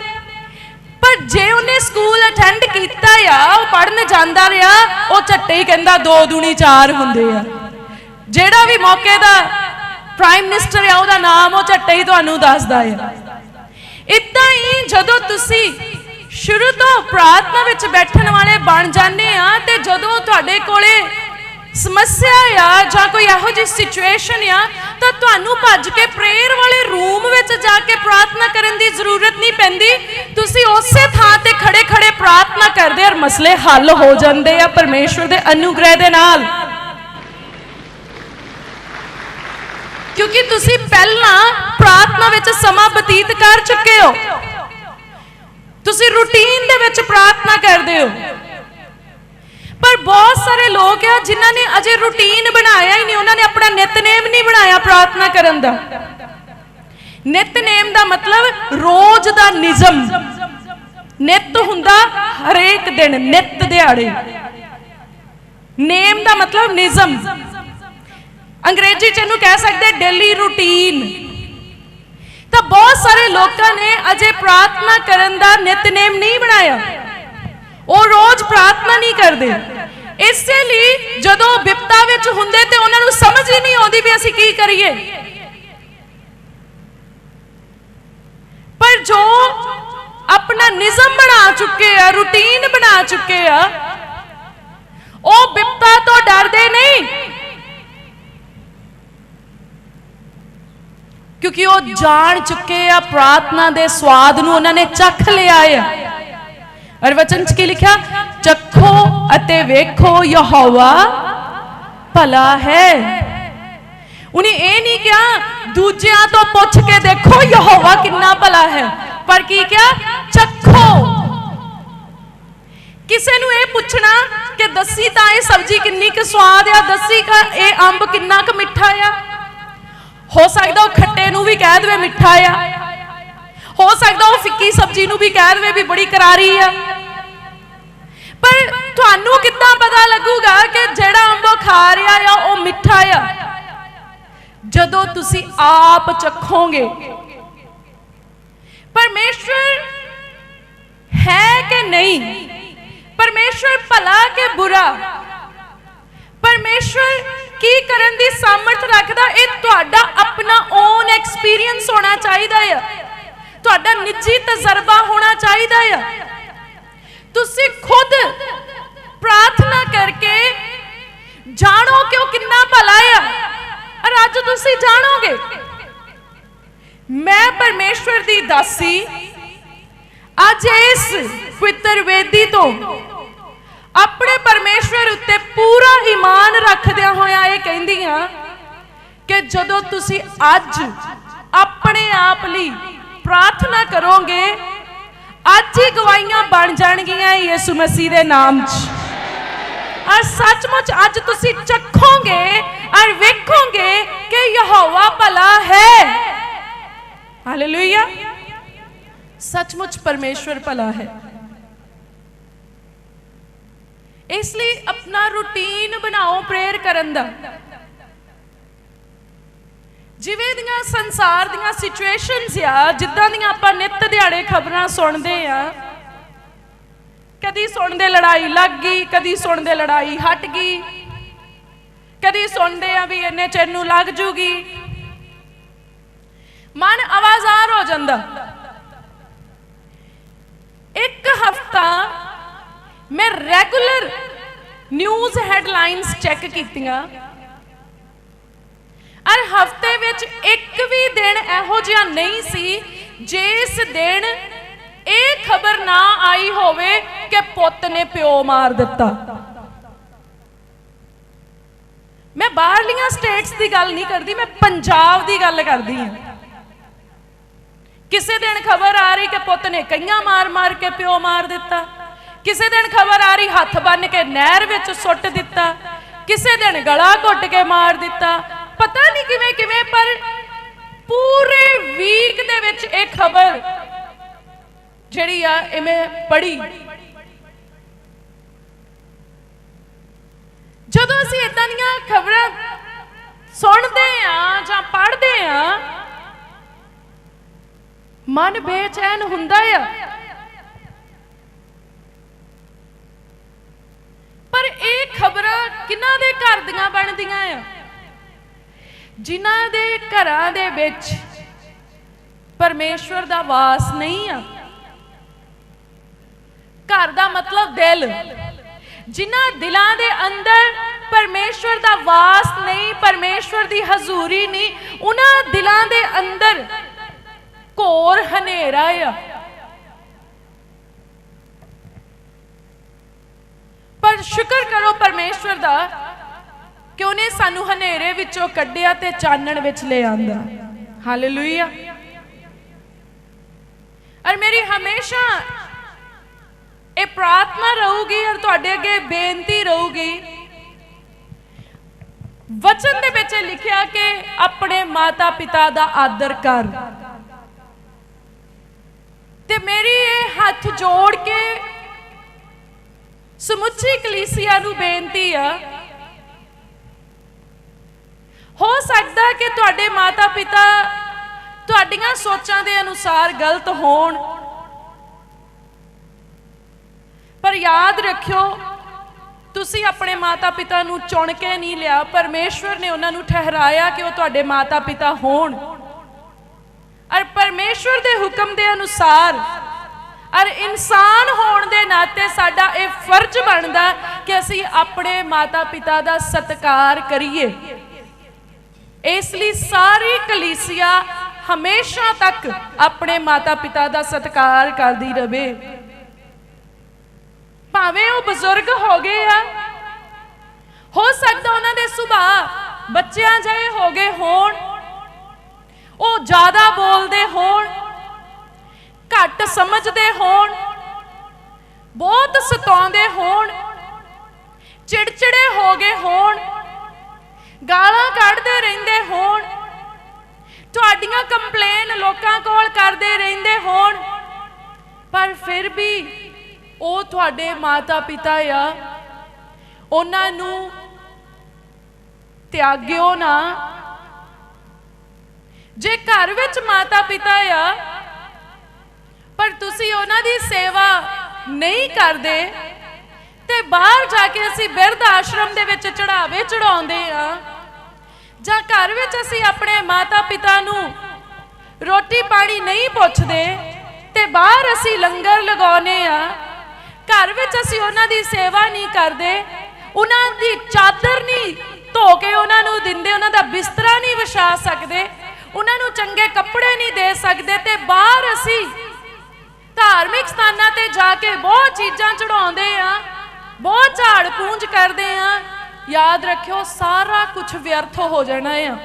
ਪਰ ਜੇ ਉਹਨੇ ਸਕੂਲ ਅਟੈਂਡ ਕੀਤਾ ਆ, ਉਹ ਪੜਨ ਜਾਂਦਾ ਰਿਹਾ, ਉਹ ਝੱਟੇ ਹੀ ਕਹਿੰਦਾ ਦੋ ਦੁਨੀ ਚਾਰ ਹੁੰਦੇ ਆ। ਜਿਹੜਾ ਵੀ ਮੌਕੇ ਦਾ ਪ੍ਰਾਈਮ ਮਿਨਿਸਟਰ ਆ, ਉਹਦਾ ਨਾਮ ਉਹ ਝੱਟੇ ਹੀ ਤੁਹਾਨੂੰ ਦੱਸਦਾ ਆ। ਇਦਾਂ ਹੀ ਜਦੋਂ ਤੁਸੀਂ ਸ਼ੁਰੂ ਤੋਂ ਪ੍ਰਾਰਥਨਾ ਵਿੱਚ ਬੈਠਣ ਵਾਲੇ ਬਣ ਜਾਂਦੇ ਆ, ਤੇ ਜਦੋਂ ਤੁਹਾਡੇ ਕੋਲੇ ਸਮੱਸਿਆ ਆ ਜਾਂ ਕੋਈ ਇਹੋ ਜਿਹੀ ਸਿਚੁਏਸ਼ਨ ਆ, ਤਾਂ ਤੁਹਾਨੂੰ ਭੱਜ ਕੇ ਪ੍ਰੇਅਰ ਵਾਲੇ ਰੂਮ ਵਿੱਚ ਜਾ ਕੇ ਪ੍ਰਾਰਥਨਾ ਕਰਨ ਦੀ ਜ਼ਰੂਰਤ ਨਹੀਂ ਪੈਂਦੀ। ਤੁਸੀਂ ਉਸੇ ਥਾਂ ਤੇ ਖੜੇ ਖੜੇ ਪ੍ਰਾਰਥਨਾ ਕਰਦੇ ਔਰ ਮਸਲੇ ਹੱਲ ਹੋ ਜਾਂਦੇ ਆ ਪਰਮੇਸ਼ਵਰ ਦੇ ਅਨੁਗ੍ਰਹਿ ਦੇ ਨਾਲ। ਕਿਉਂਕਿ ਤੁਸੀਂ ਪਹਿਲਾਂ ਪ੍ਰਾਰਥਨਾ ਵਿੱਚ ਸਮਾਂ ਬਤੀਤ ਕਰ ਚੁੱਕੇ ਹੋ। ਤੁਸੀਂ ਰੂਟੀਨ ਦੇ ਵਿੱਚ ਪ੍ਰਾਰਥਨਾ ਕਰਦੇ ਹੋ। ਪਰ ਬਹੁਤ ਸਾਰੇ ਲੋਕ ਆ ਜਿਨ੍ਹਾਂ ਨੇ ਅਜੇ ਰੂਟੀਨ ਬਣਾਇਆ ਹੀ ਨਹੀਂ, ਉਹਨਾਂ ਨੇ ਆਪਣਾ ਨਿਤਨੇਮ ਨਹੀਂ ਬਣਾਇਆ ਪ੍ਰਾਰਥਨਾ ਕਰਨ ਦਾ। ਨਿਤਨੇਮ ਦਾ ਮਤਲਬ ਰੋਜ਼ ਦਾ ਨਿਯਮ। ਨਿਤ ਹੁੰਦਾ ਹਰੇਕ ਦਿਨ, ਨਿਤ ਦਿਹਾੜੇ। ਨੇਮ ਦਾ ਮਤਲਬ ਨਿਯਮ। ਅੰਗਰੇਜ਼ੀ ਚ ਇਹਨੂੰ ਕਹਿ ਸਕਦੇ ਡੇਲੀ ਰੂਟੀਨ ਤਾਂ ਬਹੁਤ ਸਾਰੇ ਲੋਕਾਂ ਨੇ ਅਜੇ ਪ੍ਰਾਰਥਨਾ ਕਰਨ ਦਾ ਨਿਤਨੇਮ ਨਹੀਂ ਬਣਾਇਆ। ਉਹ ਰੋਜ਼ ਪ੍ਰਾਰਥਨਾ ਨਹੀਂ ਕਰਦੇ। ਇਸੇ ਲਈ ਜਦੋਂ ਵਿਪਤਾ ਵਿੱਚ ਹੁੰਦੇ ਤੇ ਉਹਨਾਂ ਨੂੰ ਸਮਝ ਹੀ ਨਹੀਂ ਆਉਂਦੀ ਵੀ ਅਸੀਂ ਕੀ ਕਰੀਏ। ਪਰ ਜੋ ਆਪਣਾ ਨਿਯਮ ਬਣਾ ਚੁੱਕੇ ਆ, ਰੂਟੀਨ ਬਣਾ ਚੁੱਕੇ ਆ, ਉਹ ਵਿਪਤਾ ਤੋਂ ਡਰਦੇ ਨਹੀਂ। ਕਿਉਂਕਿ ਉਹ ਜਾਣ ਚੁੱਕੇ ਆ, ਪ੍ਰਾਰਥਨਾ ਦੇ ਸਵਾਦ ਨੂੰ ਉਹਨਾਂ ਨੇ ਚੱਖ ਲਿਆ ਆ। ਅਰ ਵਚਨ ਚ ਕੀ ਲਿਖਿਆ? ਚੱਖੋ ਅਤੇ ਵੇਖੋ ਯਹੋਵਾ ਭਲਾ ਹੈ। ਉਹਨੇ ਇਹ ਨਹੀਂ ਕਿਹਾ, ਦੂਜਿਆਂ ਤੋਂ ਪੁੱਛ ਕੇ ਦੇਖੋ ਯਹੋਵਾ ਕਿੰਨਾ ਭਲਾ ਹੈ। ਪਰ ਕੀ ਕਿਹਾ? ਚੱਖੋ। ਕਿਸੇ ਨੂੰ ਇਹ ਪੁੱਛਣਾ ਕਿ ਦੱਸੀ ਤਾਂ ਇਹ ਸਬਜ਼ੀ ਕਿੰਨੀ ਕੁ ਸਵਾਦ ਆ, ਦੱਸੀ ਕਾ ਇਹ ਅੰਬ ਕਿੰਨਾ ਕੁ ਮਿੱਠਾ ਆ। ਹੋ ਸਕਦਾ ਉਹ ਖੱਟੇ ਨੂੰ ਵੀ ਕਹਿ ਦੇਵੇ ਮਿੱਠਾ ਆ। ਹੋ ਸਕਦਾ ਉਹ ਫਿੱਕੀ ਸਬਜ਼ੀ ਨੂੰ ਵੀ ਕਹਿ ਦੇਵੇ ਵੀ ਬੜੀ ਕਰਾਰੀ ਆ। ਪਰ ਤੁਹਾਨੂੰ ਕਿੱਦਾਂ ਪਤਾ ਲੱਗੂਗਾ ਕਿ ਜਿਹੜਾ ਅੰਬ ਉਹ ਖਾ ਰਿਹਾ ਆ, ਉਹ ਮਿੱਠਾ ਆ? ਜਦੋਂ ਤੁਸੀਂ ਆਪ ਚੱਖੋਗੇ। ਪਰਮੇਸ਼ਵਰ ਹੈ ਕਿ ਨਹੀਂ? ਪਰਮੇਸ਼ਵਰ ਭਲਾ ਕਿ ਬੁਰਾ? ਪਰਮੇਸ਼ਵਰ ਕੀ ਕਰਨ ਦੀ ਸਮਰਥ ਰੱਖਦਾ? ਇਹ ਤੁਹਾਡਾ ਆਪਣਾ ਓਨ ਐਕਸਪੀਰੀਅੰਸ ਹੋਣਾ ਚਾਹੀਦਾ ਆ। ਤੁਹਾਡਾ ਨਿੱਜੀ ਤਜਰਬਾ ਹੋਣਾ ਚਾਹੀਦਾ ਆ। ਤੁਸੀਂ ਖੁਦ ਪ੍ਰਾਰਥਨਾ ਕਰਕੇ ਜਾਣੋ ਕਿ ਉਹ ਕਿੰਨਾ ਭਲਾ ਆ। ਔਰ ਅੱਜ ਤੁਸੀਂ ਜਾਣੋਗੇ। ਮੈਂ ਪਰਮੇਸ਼ਵਰ ਦੀ ਦਾਸੀ। ਅੱਜ ਇਸ ਪਵਿੱਤਰ ਵੇਦੀ ਤੋਂ ਆਪਣੇ ਪਰਮੇਸ਼ਵਰ ਉੱਤੇ ਪੂਰਾ ਈਮਾਨ ਰੱਖਦਿਆਂ ਹੋਇਆ ਇਹ ਕਹਿੰਦੀ ਆ ਕਿ ਜਦੋਂ ਤੁਸੀਂ ਅੱਜ ਆਪਣੇ ਆਪ ਲਈ ਪ੍ਰਾਰਥਨਾ ਕਰੋਗੇ। ਅੱਜ ਹੀ ਗਵਾਈਆਂ ਬਣ ਜਾਣਗੀਆਂ ਯਿਸੂ ਮਸੀਹ ਦੇ ਨਾਮ 'ਚ। ਔਰ ਸੱਚਮੁੱਚ ਅੱਜ ਤੁਸੀਂ ਚੱਖੋਗੇ ਔਰ ਵੇਖੋਗੇ ਕਿ ਯਹੋਵਾ ਭਲਾ ਹੈ। ਹਾਲੇਲੂਇਆ। ਸੱਚਮੁੱਚ ਪਰਮੇਸ਼ਵਰ ਭਲਾ ਹੈ। ਇਸ ਲਈ ਆਪਣਾ ਰੂਟੀਨ ਬਣਾਓ ਪ੍ਰੇਅਰ ਕਰਨ ਦਾ। ਜਿਵੇਂ ਦੀਆਂ ਸੰਸਾਰ ਦੀਆਂ ਸਿਚੁਏਸ਼ਨਸ ਆ, ਜਿੱਦਾਂ ਦੀਆਂ ਆਪਾਂ ਨਿੱਤ ਦਿਹਾੜੇ ਖਬਰਾਂ ਸੁਣਦੇ ਆ। ਕਦੀ ਸੁਣਦੇ ਲੜਾਈ ਲੱਗ ਗਈ, ਕਦੀ ਸੁਣਦੇ ਲੜਾਈ ਹਟ ਗਈ। ਕਦੀ ਸੁਣਦੇ ਆ ਵੀ ਇੰਨੇ ਚਿਰ ਨੂੰ ਲੱਗ ਜੂਗੀ। ਮਨ ਆਵਾਜ਼ਾਰ ਹੋ ਜਾਂਦਾ। ਇੱਕ ਹਫਤਾ ਮੈਂ ਰੈਗੂਲਰ ਨਿਊਜ਼ ਹੈਡਲਾਈਨਸ ਚੈੱਕ ਕੀਤੀਆਂ। ਔਰ ਹਫ਼ਤੇ ਵਿੱਚ ਇੱਕ ਵੀ ਦਿਨ ਇਹੋ ਜਿਹਾ ਨਹੀਂ ਸੀ ਜਿਸ ਦਿਨ ਇਹ ਖਬਰ ਨਾ ਆਈ ਹੋਵੇ ਕਿ ਪੁੱਤ ਨੇ ਪਿਓ ਮਾਰ ਦਿੱਤਾ। ਮੈਂ ਬਾਹਰਲੀਆਂ ਸਟੇਟਸ ਦੀ ਗੱਲ ਨਹੀਂ ਕਰਦੀ, ਮੈਂ ਪੰਜਾਬ ਦੀ ਗੱਲ ਕਰਦੀ ਹਾਂ। ਕਿਸੇ ਦਿਨ ਖਬਰ ਆ ਰਹੀ ਕਿ ਪੁੱਤ ਨੇ ਕਈਆਂ ਮਾਰ-ਮਾਰ ਕੇ ਪਿਓ ਮਾਰ ਦਿੱਤਾ। ਕਿਸੇ ਦਿਨ ਖਬਰ ਆ ਰਹੀ ਹੱਥ ਬੰਨ ਕੇ ਨਹਿਰ ਵਿੱਚ ਸੁੱਟ ਦਿੱਤਾ। ਕਿਸੇ ਦਿਨ ਗਲਾ ਘੁੱਟ ਕੇ ਮਾਰ ਦਿੱਤਾ। ਪਤਾ ਨਹੀਂ ਕਿਵੇਂ ਕਿਵੇਂ, ਪਰ ਪੂਰੇ ਵੀਕ ਦੇ ਵਿੱਚ ਇਹ ਖਬਰ ਜਿਹੜੀ ਆ, ਇਹ ਮੈਂ ਪੜ੍ਹੀ। ਜਦੋਂ ਅਸੀਂ ਇਦਾਂ ਦੀਆਂ ਖਬਰਾਂ ਸੁਣਦੇ ਆ ਜਾਂ ਪੜ੍ਹਦੇ ਆ ਮਨ ਬੇਚੈਨ ਹੁੰਦਾ ਆ। ਪਰ ਇਹ ਖਬਰਾਂ ਕਿਹਨਾਂ ਦੇ ਘਰ ਦੀਆਂ ਬਣਦੀਆਂ ਆ? ਜਿਨ੍ਹਾਂ ਦੇ ਘਰਾਂ ਦੇ ਵਿੱਚ ਪਰਮੇਸ਼ਵਰ ਦਾ ਵਾਸ ਨਹੀਂ ਆ। ਘਰ ਦਾ ਮਤਲਬ ਦਿਲ। ਜਿਨ੍ਹਾਂ ਦਿਲਾਂ ਦੇ ਅੰਦਰ ਪਰਮੇਸ਼ਵਰ ਦਾ ਵਾਸ ਨਹੀਂ, ਪਰਮੇਸ਼ਵਰ ਦੀ ਹਜ਼ੂਰੀ ਨਹੀਂ, ਉਹਨਾਂ ਦਿਲਾਂ ਦੇ ਅੰਦਰ ਘੋਰ ਹਨੇਰਾ ਆ। ਪਰ ਸ਼ੁਕਰ ਕਰੋ ਪਰਮੇਸ਼ਵਰ ਦਾ ਕਿ ਉਹਨੇ ਸਾਨੂੰ ਹਨੇਰੇ ਵਿੱਚੋਂ ਕੱਢਿਆ ਤੇ ਚਾਨਣ ਵਿੱਚ ਲੈ ਆਂਦਾ? ਹਾਲੇਲੂਇਆ ਔਰ ਮੇਰੀ ਹਮੇਸ਼ਾ ਇਹ ਪ੍ਰਾਰਥਨਾ ਰਹੂਗੀ ਔਰ ਤੁਹਾਡੇ ਅੱਗੇ ਬੇਨਤੀ ਰਹੂਗੀ। ਵਚਨ ਦੇ ਵਿੱਚ ਲਿਖਿਆ ਕਿ ਆਪਣੇ ਮਾਤਾ ਪਿਤਾ ਦਾ ਆਦਰ ਕਰ। ਤੇ ਮੇਰੀ ਇਹ ਹੱਥ ਜੋੜ ਕੇ ਸਮੁੱਚੀ ਕਲੀਸਿਆ ਨੂੰ ਬੇਨਤੀ ਆ ਹੋ ਸਕਦਾ ਕਿ ਤੁਹਾਡੇ ਮਾਤਾ ਪਿਤਾ ਤੁਹਾਡੀਆਂ ਸੋਚਾਂ ਦੇ ਅਨੁਸਾਰ ਗਲਤ ਹੋਣ। ਪਰ ਯਾਦ ਰੱਖਿਓ, ਤੁਸੀਂ ਆਪਣੇ ਮਾਤਾ ਪਿਤਾ ਨੂੰ ਚੁਣ ਕੇ ਨਹੀਂ ਲਿਆ। ਪਰਮੇਸ਼ਵਰ ਨੇ ਉਹਨਾਂ ਨੂੰ ਠਹਿਰਾਇਆ ਕਿ ਉਹ ਤੁਹਾਡੇ ਮਾਤਾ ਪਿਤਾ ਹੋਣ। ਔਰ ਪਰਮੇਸ਼ਵਰ ਦੇ ਹੁਕਮ ਦੇ ਅਨੁਸਾਰ, ਔਰ ਇਨਸਾਨ ਹੋਣ ਦੇ ਨਾਤੇ ਸਾਡਾ ਇਹ ਫਰਜ਼ ਬਣਦਾ ਕਿ ਅਸੀਂ ਆਪਣੇ ਮਾਤਾ ਪਿਤਾ ਦਾ ਸਤਿਕਾਰ ਕਰੀਏ। ਇਸ ਲਈ ਸਾਰੀ ਕਲੀਸਿਆ ਹਮੇਸ਼ਾ ਤੱਕ ਆਪਣੇ ਮਾਤਾ ਪਿਤਾ ਦਾ ਸਤਿਕਾਰ ਕਰਦੀ ਰਵੇ। ਭਾਵੇਂ ਉਹ ਬਜ਼ੁਰਗ ਹੋ ਗਏ ਆ, ਹੋ ਸਕਦਾ ਉਹਨਾਂ ਦੇ ਸੁਭਾਅ ਬੱਚਿਆਂ ਜਿਹੇ ਹੋ ਗਏ ਹੋਣ, ਉਹ ਜ਼ਿਆਦਾ ਬੋਲਦੇ ਹੋਣ, ਘੱਟ ਸਮਝਦੇ ਹੋਣ, ਬਹੁਤ ਸਤਾਉਂਦੇ ਹੋਣ, ਚਿੜਚਿੜੇ ਹੋ ਗਏ ਹੋਣ ਗਾਲਾਂ ਕੱਢਦੇ ਰਹਿੰਦੇ ਹੋਣ। ਤੁਹਾਡੀਆਂ ਕੰਪਲੇਨ ਲੋਕਾਂ ਕੋਲ ਕਰਦੇ ਰਹਿੰਦੇ ਹੋਣ। ਪਰ ਫਿਰ ਵੀ ਉਹ ਤੁਹਾਡੇ ਮਾਤਾ ਪਿਤਾ ਆ। ਉਹਨਾਂ ਨੂੰ ਤਿਆਗਿਓ ਨਾ। ਜੇ ਘਰ ਵਿੱਚ ਮਾਤਾ ਪਿਤਾ ਆ, ਪਰ ਤੁਸੀਂ ਉਹਨਾਂ ਦੀ ਸੇਵਾ ਨਹੀਂ ਕਰਦੇ ਤੇ ਬਾਹਰ ਜਾ ਕੇ ਅਸੀਂ ਬਿਰਧ ਆਸ਼ਰਮ ਦੇ ਵਿੱਚ ਚੜਾਵੇ ਚੜਾਉਂਦੇ ਆ ਜਾਂ ਘਰ ਵਿੱਚ ਅਸੀਂ ਆਪਣੇ ਮਾਤਾ ਪਿਤਾ ਨੂੰ ਰੋਟੀ ਪਾਣੀ ਨਹੀਂ ਪੁੱਛਦੇ ਤੇ ਬਾਹਰ ਅਸੀਂ ਲੰਗਰ ਲਗਾਉਨੇ ਆ ਘਰ ਵਿੱਚ ਅਸੀਂ ਉਹਨਾਂ ਦੀ ਸੇਵਾ ਨਹੀਂ ਕਰਦੇ, ਉਹਨਾਂ ਦੀ ਚਾਦਰ ਨਹੀਂ ਧੋ ਕੇ ਉਹਨਾਂ ਨੂੰ ਦਿੰਦੇ, ਉਹਨਾਂ ਦਾ ਬਿਸਤਰਾ ਨਹੀਂ ਵਿਛਾ ਸਕਦੇ, ਉਹਨਾਂ ਨੂੰ ਚੰਗੇ ਕੱਪੜੇ ਨਹੀਂ ਦੇ ਸਕਦੇ ਤੇ ਬਾਹਰ ਅਸੀਂ ਧਾਰਮਿਕ ਸਥਾਨਾਂ ਤੇ ਜਾ ਕੇ ਬਹੁਤ ਚੀਜ਼ਾਂ ਚੜਾਉਂਦੇ ਆ ਬਹੁਤ ਝਾੜ ਪੂੰਝ ਕਰਦੇ ਆ। ਯਾਦ ਰੱਖਿਓ, ਸਾਰਾ ਕੁਝ ਵਿਅਰਥ ਹੋ ਜਾਣਾ ਆ।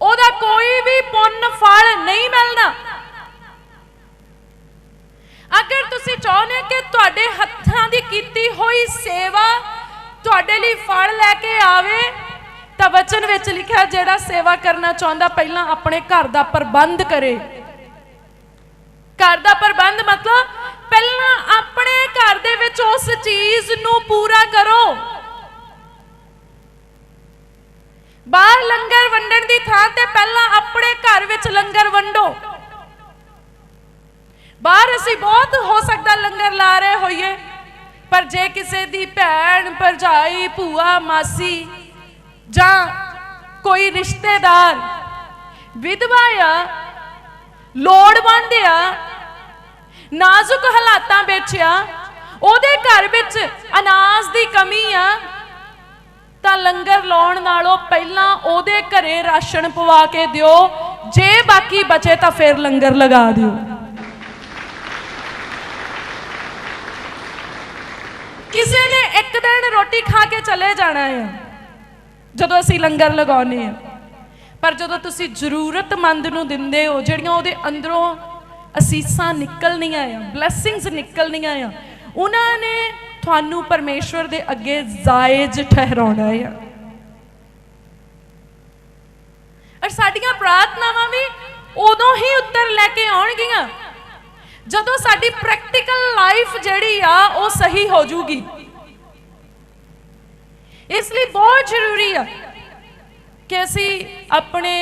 ਉਹਦਾ ਕੋਈ ਵੀ ਪੁੰਨ ਫਲ ਨਹੀਂ ਮਿਲਣਾ। ਅਗਰ ਤੁਸੀਂ ਚਾਹੁੰਦੇ ਕਿ ਤੁਹਾਡੇ ਹੱਥਾਂ ਦੀ ਕੀਤੀ ਹੋਈ ਸੇਵਾ ਤੁਹਾਡੇ ਲਈ ਫਲ ਲੈ ਕੇ ਆਵੇ, ਤਾਂ ਵਚਨ ਵਿੱਚ ਲਿਖਿਆ, ਜਿਹੜਾ ਸੇਵਾ ਕਰਨਾ ਚਾਹੁੰਦਾ, ਪਹਿਲਾਂ ਆਪਣੇ ਘਰ ਦਾ ਪ੍ਰਬੰਧ ਕਰੇ। ਘਰ ਦਾ ਪ੍ਰਬੰਧ ਮਤਲਬ ਪਹਿਲਾਂ ਆਪਣੇ ਘਰ ਦੇ ਵਿੱਚ ਉਸ ਚੀਜ਼ ਨੂੰ ਪੂਰਾ ਕਰੋ। ਬਾਹਰ ਲੰਗਰ ਵੰਡਣ ਦੀ ਥਾਂ ਤੇ ਪਹਿਲਾਂ ਆਪਣੇ ਘਰ ਵਿੱਚ ਲੰਗਰ ਵੰਡੋ। ਬਾਹਰ ਅਸੀਂ ਬਹੁਤ ਹੋ ਸਕਦਾ ਲੰਗਰ ਲਾ ਰਹੇ ਹੋਈਏ, ਪਰ ਜੇ ਕਿਸੇ ਦੀ ਭੈਣ, ਭਰਜਾਈ, ਭੂਆ, ਮਾਸੀ ਜਾਂ ਕੋਈ ਰਿਸ਼ਤੇਦਾਰ, ਵਿਧਵਾ ਆ, ਲੋੜਵੰਦ ਆ ਨਾਜ਼ੁਕ ਹਾਲਾਤਾਂ ਵਿੱਚ ਆ, ਉਹਦੇ ਘਰ ਵਿੱਚ ਅਨਾਜ ਦੀ ਕਮੀ ਆ, ਤਾਂ ਲੰਗਰ ਲਾਉਣ ਨਾਲੋਂ ਪਹਿਲਾਂ ਉਹਦੇ ਘਰੇ ਰਾਸ਼ਨ ਪਵਾ ਕੇ ਦਿਓ, ਜੇ ਬਾਕੀ ਬਚੇ ਤਾਂ ਫਿਰ ਲੰਗਰ ਲਗਾ ਦਿਓ। ਕਿਸੇ ਨੇ ਇੱਕ ਦਿਨ ਰੋਟੀ ਖਾ ਕੇ ਚਲੇ ਜਾਣਾ ਆ, ਜਦੋਂ ਅਸੀਂ ਲੰਗਰ ਲਗਾਉਨੇ ਆ। ਪਰ ਜਦੋਂ ਤੁਸੀਂ ਜ਼ਰੂਰਤਮੰਦ ਨੂੰ ਦਿੰਦੇ ਹੋ, ਜਿਹੜੀਆਂ ਉਹਦੇ ਅੰਦਰੋਂ ਅਸੀਸਾਂ ਨਿਕਲਣੀਆਂ ਆ ਬਲੇਸਿੰਗਸ ਨਿਕਲਣੀਆਂ ਆ। ਉਹਨਾਂ ਨੇ ਤੁਹਾਨੂੰ ਪਰਮੇਸ਼ਵਰ ਦੇ ਅੱਗੇ ਜਾਇਜ਼ ਠਹਿਰਾਉਣਾ ਆ। ਔਰ ਸਾਡੀਆਂ ਪ੍ਰਾਰਥਨਾਵਾਂ ਵੀ ਉਦੋਂ ਹੀ ਉੱਤਰ ਲੈ ਕੇ ਆਉਣਗੀਆਂ। ਜਦੋਂ ਸਾਡੀ ਪ੍ਰੈਕਟੀਕਲ ਲਾਈਫ ਜਿਹੜੀ ਆ, ਉਹ ਸਹੀ ਹੋ ਜੂਗੀ ਇਸ ਲਈ ਬਹੁਤ ਜ਼ਰੂਰੀ ਆ ਕਿ ਅਸੀਂ ਆਪਣੇ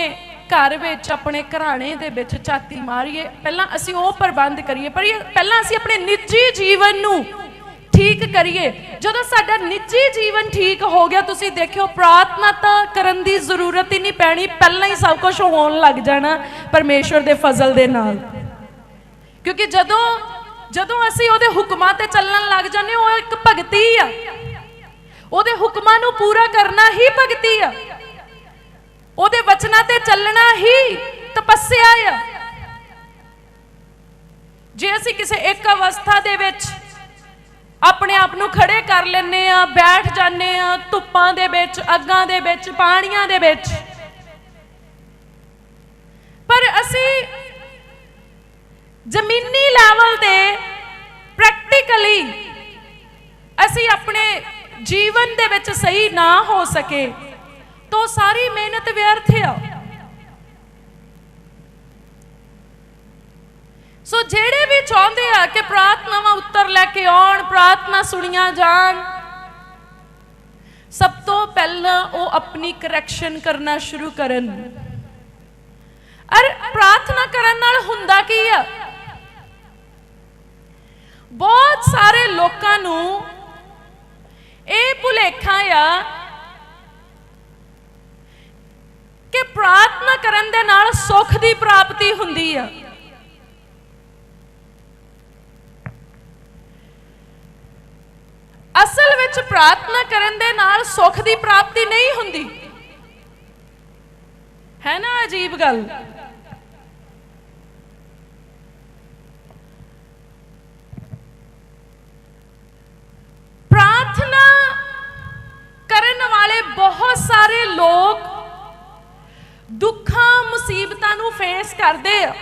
ਘਰ ਵਿੱਚ ਆਪਣੇ ਘਰਾਣੇ ਦੇ ਵਿੱਚ ਛਾਤੀ ਮਾਰੀਏ, ਪਹਿਲਾਂ ਅਸੀਂ ਉਹ ਪ੍ਰਬੰਧ ਕਰੀਏ, ਪਰ ਇਹ ਪਹਿਲਾਂ ਅਸੀਂ ਆਪਣੇ ਨਿੱਜੀ ਜੀਵਨ ਨੂੰ ਠੀਕ ਕਰੀਏ। ਜਦੋਂ ਸਾਡਾ ਨਿੱਜੀ ਜੀਵਨ ਠੀਕ ਹੋ ਗਿਆ, ਤੁਸੀਂ ਦੇਖਿਓ, ਪ੍ਰਾਰਥਨਾ ਤਾਂ ਕਰਨ ਦੀ ਜ਼ਰੂਰਤ ਹੀ ਨਹੀਂ ਪੈਣੀ, ਪਹਿਲਾਂ ਹੀ ਸਭ ਕੁਝ ਹੋਣ ਲੱਗ ਜਾਣਾ ਪਰਮੇਸ਼ਵਰ ਦੇ ਫਜ਼ਲ ਦੇ ਨਾਲ। ਕਿਉਂਕਿ ਜਦੋਂ ਜਦੋਂ ਅਸੀਂ ਉਹਦੇ ਹੁਕਮਾਂ ਤੇ ਚੱਲਣ ਲੱਗ ਜਾਂਦੇ ਉਹ ਇੱਕ ਭਗਤੀ ਆ। ਉਹਦੇ ਹੁਕਮਾਂ ਨੂੰ ਪੂਰਾ ਕਰਨਾ ਹੀ ਭਗਤੀ ਆ। ਉਹਦੇ ਵਚਨਾਂ ਤੇ ਚੱਲਣਾ ਹੀ ਤਪੱਸਿਆ ਆ। ਜੇ ਅਸੀਂ ਕਿਸੇ ਇੱਕ ਅਵਸਥਾ ਦੇ ਵਿੱਚ ਆਪਣੇ ਆਪ ਨੂੰ ਖੜੇ ਕਰ ਲੈਨੇ ਆ ਬੈਠ ਜਾਂਦੇ ਆ ਧੁੱਪਾਂ ਦੇ ਵਿੱਚ, ਅੱਗਾਂ ਦੇ ਵਿੱਚ, ਪਾਣੀਆਂ ਦੇ ਵਿੱਚ, ਪਰ ਅਸੀਂ ਜ਼ਮੀਨੀ ਲੈਵਲ ਤੇ ਪ੍ਰੈਕਟੀਕਲੀ ਅਸੀਂ ਆਪਣੇ ਜੀਵਨ ਦੇ ਵਿੱਚ ਸਹੀ ਨਾ ਹੋ ਸਕੇ ਤਾਂ ਸਾਰੀ ਮਿਹਨਤ ਵਿਅਰਥ ਆ। ਸੋ ਜਿਹੜੇ ਵੀ ਚਾਹੁੰਦੇ ਆ ਕਿ ਪ੍ਰਾਰਥਨਾਵਾਂ ਉੱਤਰ ਲੈ ਕੇ ਆਉਣ, ਪ੍ਰਾਰਥਨਾ ਸੁਣੀਆਂ ਜਾਣ, ਸਭ ਤੋਂ ਪਹਿਲਾਂ ਉਹ ਆਪਣੀ ਕਰੈਕਸ਼ਨ ਕਰਨਾ ਸ਼ੁਰੂ ਕਰਨ। ਅਰ ਪ੍ਰਾਰਥਨਾ ਕਰਨ ਨਾਲ ਹੁੰਦਾ ਕੀ ਆ? ਬਹੁਤ ਸਾਰੇ ਲੋਕਾਂ ਨੂੰ ਇਹ ਭੁਲੇਖਾ ਆ ਕਿ ਪ੍ਰਾਰਥਨਾ ਕਰਨ ਦੇ ਨਾਲ ਸੁੱਖ ਦੀ ਪ੍ਰਾਪਤੀ ਹੁੰਦੀ ਆ। ਅਸਲ ਵਿੱਚ ਪ੍ਰਾਰਥਨਾ ਕਰਨ ਦੇ ਨਾਲ ਸੁੱਖ ਦੀ ਪ੍ਰਾਪਤੀ ਨਹੀਂ ਹੁੰਦੀ। ਹੈ ਨਾ ਅਜੀਬ ਗੱਲ? ਫੇਸ ਕਰਦੇ ਆ।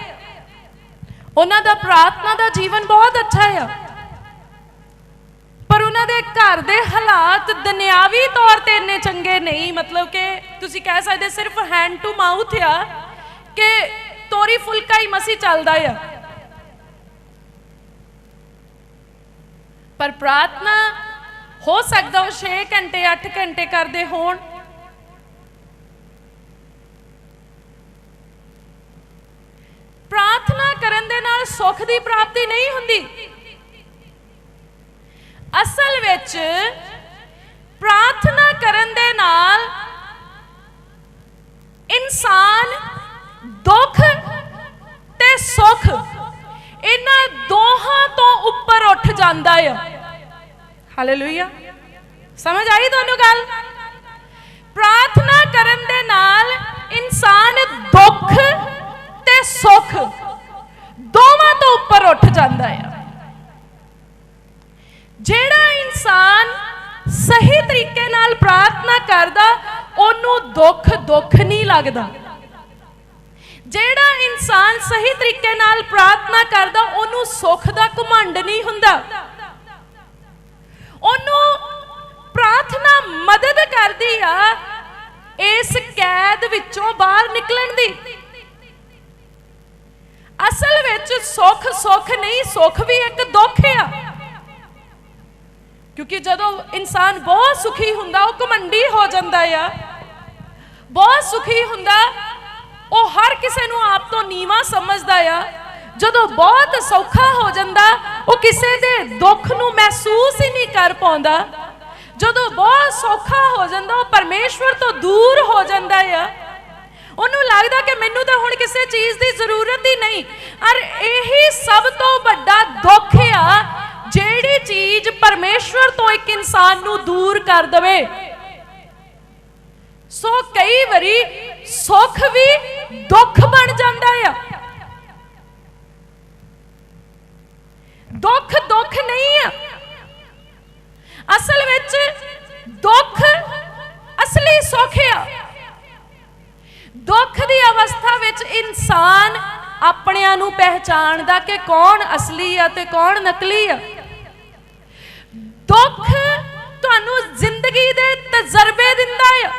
ਉਹਨਾਂ ਦਾ ਪ੍ਰਾਰਥਨਾ ਦਾ ਜੀਵਨ ਬਹੁਤ ਅੱਛਾ ਆ। ਪਰ ਉਹਨਾਂ ਦੇ ਘਰ ਦੇ ਹਾਲਾਤ ਦੁਨਿਆਵੀ ਤੌਰ ਤੇ ਇੰਨੇ ਚੰਗੇ ਨਹੀਂ। ਮਤਲਬ ਕਿ ਤੁਸੀਂ ਕਹਿ ਸਕਦੇ ਸਿਰਫ ਹੈਂਡ ਟੂ ਮਾਊਥ ਆ ਕਿ ਤੋਰੀ ਫੁਲਕਾ ਹੀ ਮਸੀ ਚੱਲਦਾ ਆ। ਪਰ ਪ੍ਰਾਰਥਨਾ ਹੋ ਸਕਦਾ ਉਹ 6 ਘੰਟੇ 8 ਘੰਟੇ ਕਰਦੇ ਹੋਣ ਪ੍ਰਾਰਥਨਾ ਕਰਨ ਦੇ ਨਾਲ ਸੁੱਖ ਦੀ ਪ੍ਰਾਪਤੀ ਨਹੀਂ ਹੁੰਦੀ। ਅਸਲ ਵਿੱਚ ਪ੍ਰਾਰਥਨਾ ਕਰਨ ਦੇ ਨਾਲ ਇਨਸਾਨ ਦੁੱਖ ਤੇ ਸੁੱਖ, ਇਹਨਾਂ ਦੋਹਾਂ ਤੋਂ ਉੱਪਰ ਉੱਠ ਜਾਂਦਾ ਆ। ਹਾਲੇਲੂਇਆ ਸਮਝ ਆਈ ਤੁਹਾਨੂੰ ਗੱਲ? ਪ੍ਰਾਰਥਨਾ ਕਰਨ ਦੇ ਨਾਲ ਇਨਸਾਨ ਦੁੱਖ ਤੇ ਸੁੱਖ ਦੋਵਾਂ ਤੋਂ ਉੱਪਰ ਉੱਠ ਜਾਂਦਾ ਆ। ਜਿਹੜਾ ਇਨਸਾਨ ਸਹੀ ਤਰੀਕੇ ਨਾਲ ਪ੍ਰਾਰਥਨਾ ਕਰਦਾ, ਉਹਨੂੰ ਦੁੱਖ ਦੁੱਖ ਨਹੀਂ ਲੱਗਦਾ। ਜਿਹੜਾ ਇਨਸਾਨ ਸਹੀ ਤਰੀਕੇ ਨਾਲ ਪ੍ਰਾਰਥਨਾ ਕਰਦਾ, ਉਹਨੂੰ ਸੁੱਖ ਦਾ ਘਮੰਡ ਨਹੀਂ ਹੁੰਦਾ। ਉਹਨੂੰ ਪ੍ਰਾਰਥਨਾ ਮਦਦ ਕਰਦੀ ਆ, ਇਸ ਕੈਦ ਵਿੱਚੋਂ ਬਾਹਰ ਨਿਕਲਣ ਦੀ। ਅਸਲ ਵਿੱਚ ਸੁੱਖ ਸੁੱਖ ਨਹੀਂ, ਸੁੱਖ ਵੀ ਇੱਕ ਦੁੱਖ ਆ। ਕਿਉਂਕਿ ਜਦੋਂ ਇਨਸਾਨ ਬਹੁਤ ਸੁਖੀ ਹੁੰਦਾ, ਉਹ ਘਮੰਡੀ ਹੋ ਜਾਂਦਾ ਆ। ਬਹੁਤ ਸੁਖੀ ਹੁੰਦਾ, ਉਹ ਹਰ ਕਿਸੇ ਨੂੰ ਆਪ ਤੋਂ ਨੀਵਾ ਸਮਝਦਾ ਆ। ਜਦੋਂ ਬਹੁਤ ਸੌਖਾ ਹੋ ਜਾਂਦਾ, ਉਹ ਕਿਸੇ ਦੇ ਦੁੱਖ ਨੂੰ ਮਹਿਸੂਸ ਹੀ ਨਹੀਂ ਕਰ ਪਾਉਂਦਾ। ਜਦੋਂ ਬਹੁਤ ਸੌਖਾ ਹੋ ਜਾਂਦਾ, ਉਹ ਪਰਮੇਸ਼ਵਰ ਤੋਂ ਦੂਰ ਹੋ ਜਾਂਦਾ ਆ। ਉਹਨੂੰ ਲੱਗਦਾ ਕਿ ਮੈਨੂੰ ਤਾਂ ਹੁਣ ਕਿਸੇ ਚੀਜ਼ ਦੀ ਜ਼ਰੂਰਤ ਹੀ ਨਹੀਂ। ਔਰ ਇਹੀ ਸਭ ਤੋਂ ਵੱਡਾ ਦੁੱਖ ਆ, ਜਿਹੜੀ ਚੀਜ਼ ਪਰਮੇਸ਼ਵਰ ਤੋਂ ਇੱਕ ਇਨਸਾਨ ਨੂੰ ਦੂਰ ਕਰ ਦਵੇ। ਸੋ ਕਈ ਵਾਰੀ ਸੁੱਖ ਵੀ ਦੁੱਖ ਬਣ ਜਾਂਦਾ ਆ। ਦੁੱਖ ਦੁੱਖ ਨਹੀਂ ਆ। ਅਸਲ ਵਿੱਚ ਦੁੱਖ ਅਸਲੀ ਸੁੱਖ ਆ। ਦੁੱਖ ਦੀ ਅਵਸਥਾ ਵਿੱਚ ਇਨਸਾਨ ਆਪਣਿਆਂ ਨੂੰ ਪਹਿਚਾਣਦਾ ਕਿ ਕੌਣ ਅਸਲੀ ਆ ਤੇ ਕੌਣ ਨਕਲੀ ਆ। ਦੁੱਖ ਤੁਹਾਨੂੰ ਜ਼ਿੰਦਗੀ ਦੇ ਤਜਰਬੇ ਦਿੰਦਾ ਆ।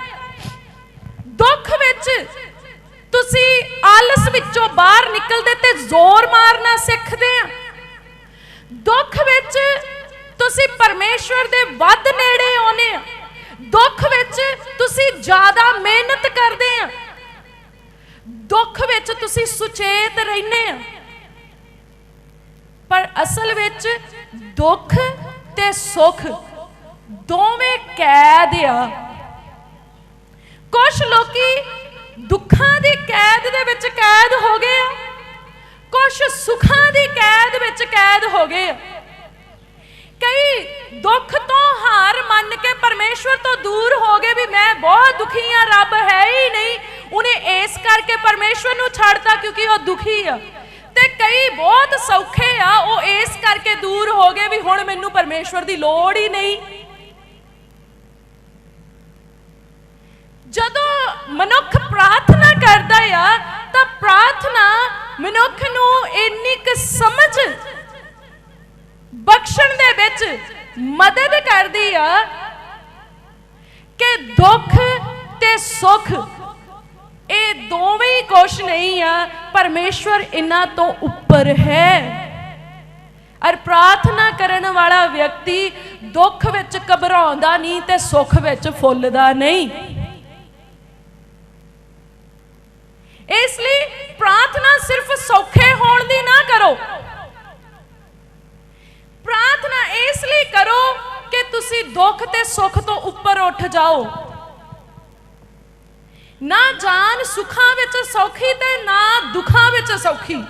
ਦੁੱਖ ਵਿੱਚ ਤੁਸੀਂ ਆਲਸ ਵਿੱਚੋਂ ਬਾਹਰ ਨਿਕਲਦੇ ਤੇ ਜ਼ੋਰ ਮਾਰਨਾ ਸਿੱਖਦੇ ਆ। ਦੁੱਖ ਵਿੱਚ ਤੁਸੀਂ ਪਰਮੇਸ਼ਵਰ ਦੇ ਵੱਧ ਨੇੜੇ ਆਉਨੇ ਆ। ਦੁੱਖ ਵਿੱਚ ਤੁਸੀਂ ਜ਼ਿਆਦਾ ਮਿਹਨਤ ਕਰਦੇ ਆ। ਦੁੱਖ ਵਿੱਚ ਤੁਸੀਂ ਸੁਚੇਤ ਰਹਿੰਦੇ ਆ। ਪਰ ਅਸਲ ਵਿੱਚ ਦੁੱਖ ਤੇ ਸੁੱਖ ਦੋਵੇਂ ਕੈਦ ਆ। ਕੁਝ ਲੋਕੀ ਦੁੱਖਾਂ ਦੀ ਕੈਦ ਦੇ ਵਿੱਚ ਕੈਦ ਹੋ ਗਏ ਆ। ਕੁਝ ਸੁੱਖਾਂ ਦੀ ਕੈਦ ਵਿੱਚ ਕੈਦ ਹੋ ਗਏ ਆ। ਕਈ ਦੁੱਖ ਤੋਂ ਹਾਰ ਮੰਨ ਕੇ ਪਰਮੇਸ਼ਵਰ ਤੋਂ ਦੂਰ ਹੋ ਗਏ ਵੀ ਮੈਂ ਬਹੁਤ ਦੁਖੀ ਆ, ਰੱਬ ਹੈ ਹੀ ਨਹੀਂ। ਉਹਨੇ ਇਸ ਕਰਕੇ ਪਰਮੇਸ਼ਵਰ ਨੂੰ ਛੱਡਤਾ ਕਿਉਂਕਿ ਉਹ ਦੁਖੀ ਆ ਤੇ ਕਈ ਬਹੁਤ ਸੌਖੇ ਆ ਉਹ ਇਸ ਕਰਕੇ ਦੂਰ ਹੋ ਗਏ ਵੀ ਹੁਣ ਮੈਨੂੰ ਪਰਮੇਸ਼ਵਰ ਦੀ ਲੋੜ ਹੀ ਨਹੀਂ ਜਦੋਂ ਮਨੁੱਖ ਪ੍ਰਾਰਥਨਾ ਕਰਦਾ ਆ ਤਾਂ ਪ੍ਰਾਰਥਨਾ ਮਨੁੱਖ ਨੂੰ ਇੰਨੀ ਕੁ ਸਮਝ ਬਖਸ਼ਣ ਦੇ ਵਿੱਚ ਮਦਦ ਕਰਦੀ ਆ ਕਿ ਦੁੱਖ ਤੇ ਸੁੱਖ ਇਹ ਦੋਵੇਂ ਹੀ ਕੁਛ ਨਹੀਂ ਆ, ਪਰਮੇਸ਼ਵਰ ਇਹਨਾਂ ਤੋਂ ਉੱਪਰ ਹੈ। ਅਰ ਪ੍ਰਾਰਥਨਾ ਕਰਨ ਵਾਲਾ ਵਿਅਕਤੀ ਦੁੱਖ ਵਿੱਚ ਘਬਰਾਉਂਦਾ ਨਹੀਂ ਤੇ ਸੁੱਖ ਵਿੱਚ ਫੁੱਲਦਾ ਨਹੀਂ। ਇਸ ਲਈ ਪ੍ਰਾਰਥਨਾ ਸਿਰਫ ਸੌਖੇ ਹੋਣ ਦੀ ਨਾ ਕਰੋ। ਪ੍ਰਾਰਥਨਾ ਇਸ ਲਈ ਕਰੋ ਕਿ ਤੁਸੀਂ ਦੁੱਖ ਤੇ ਸੁੱਖ ਤੋਂ ਉੱਪਰ ਉੱਠ ਜਾਓ। ਨਾ ਜਾਨ ਸੁਖਾਂ ਵਿੱਚ ਸੌਖੀ ਤੇ ਨਾ ਦੁੱਖਾਂ ਵਿੱਚ ਸੌਖੀ।